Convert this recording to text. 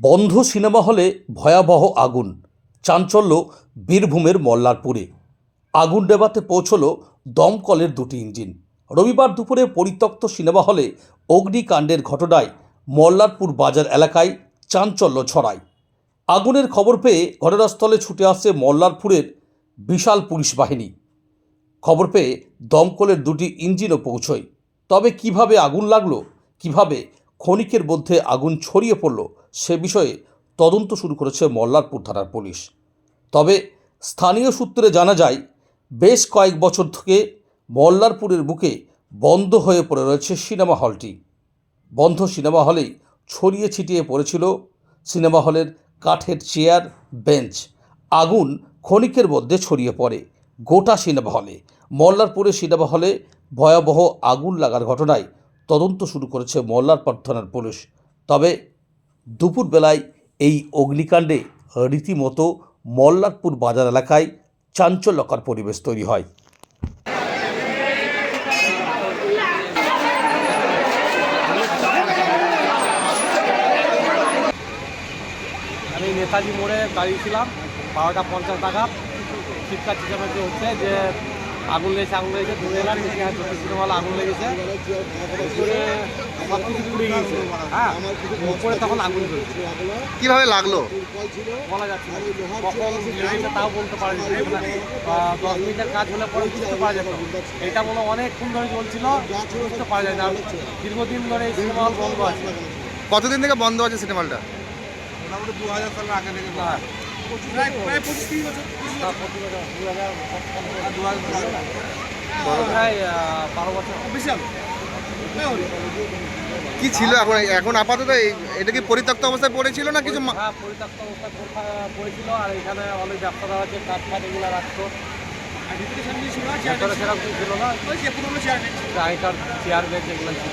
বন্ধ সিনেমা হলে ভয়াবহ আগুন। চাঞ্চল্য বীরভূমের মল্লারপুরে। আগুন নেভাতে পৌঁছল দমকলের দুটি ইঞ্জিন। রবিবার দুপুরে পরিত্যক্ত সিনেমা হলে অগ্নিকাণ্ডের ঘটনায় মল্লারপুর বাজার এলাকায় চাঞ্চল্য ছড়ায়। আগুনের খবর পেয়ে ঘটনাস্থলে ছুটে আসছে মল্লারপুরের বিশাল পুলিশ বাহিনী। খবর পেয়ে দমকলের দুটি ইঞ্জিনও পৌঁছয়। তবে কীভাবে আগুন লাগল, কীভাবে ক্ষণিকের মধ্যে আগুন ছড়িয়ে পড়ল। সে বিষয়ে তদন্ত শুরু করেছে মল্লারপুর থানার পুলিশ। তবে স্থানীয় সূত্রে জানা যায়, বেশ কয়েক বছর থেকে মল্লারপুরের বুকে বন্ধ হয়ে পড়ে রয়েছে সিনেমা হলটি। বন্ধ সিনেমা হলেই ছড়িয়ে ছিটিয়ে পড়েছিল সিনেমা হলের কাঠের চেয়ার, বেঞ্চ। আগুন ক্ষণিকের মধ্যে ছড়িয়ে পড়ে গোটা সিনেমা হলে। মল্লারপুরে সিনেমা হলে ভয়াবহ আগুন লাগার ঘটনায় তদন্ত শুরু করেছে মল্লারপুর থানার পুলিশ। তবে দুপুরবেলায় এই অগ্নিকাণ্ডে রীতিমতো মল্লারপুর বাজার এলাকায় চাঞ্চল্যকর পরিবেশ তৈরি হয়। আমি নেতাজি মোড়ে দাঁড়িয়েছিলাম, বারোটা পঞ্চাশ টাকা চেঁচামেচি হচ্ছে যে আগুন লেগেছে আগুন লেগেছে ধরে এলাম দেখি হ্যাঁ চব্বিশ সিনেমাল আগুন লেগেছে। উপরে সব কিছু পুড়ে গিয়েছে। হ্যাঁ উপরে তখন আগুন জ্বলছে কীভাবে লাগল? বলা যাচ্ছে না। কখন লেগেছে তাও বলতে পারা যাচ্ছে না। মানে, দশ মিনিটের কাজ হলে পরে বুঝতে পারা যেত। এটা মনে হয় অনেকক্ষণ ধরে চলছিল বুঝতে পারা যায় না। দীর্ঘদিন ধরে এই সিনেমা হল বন্ধ আছে। কতদিন থেকে বন্ধ আছে সিনেমা হলটা মোটামুটি দু হাজার সালের আগে থেকে প্রায় প্রায় পঁচিশ তিরিশ বছর। কি ছিল এখন? এখন আপাতত এই- এটা কি পরিত্যক্ত অবস্থায় পড়েছিল না কিছু হ্যাঁ পরিত্যক্ত অবস্থায় পড়া- পড়েছিল আর এখানে অনেক ব্যবসাদার আছে কাঠ ফাট এগুলো রাখতো। সেরকম ছিল না। আগেকার চেয়ার বেঞ্চ এগুলো ছিল।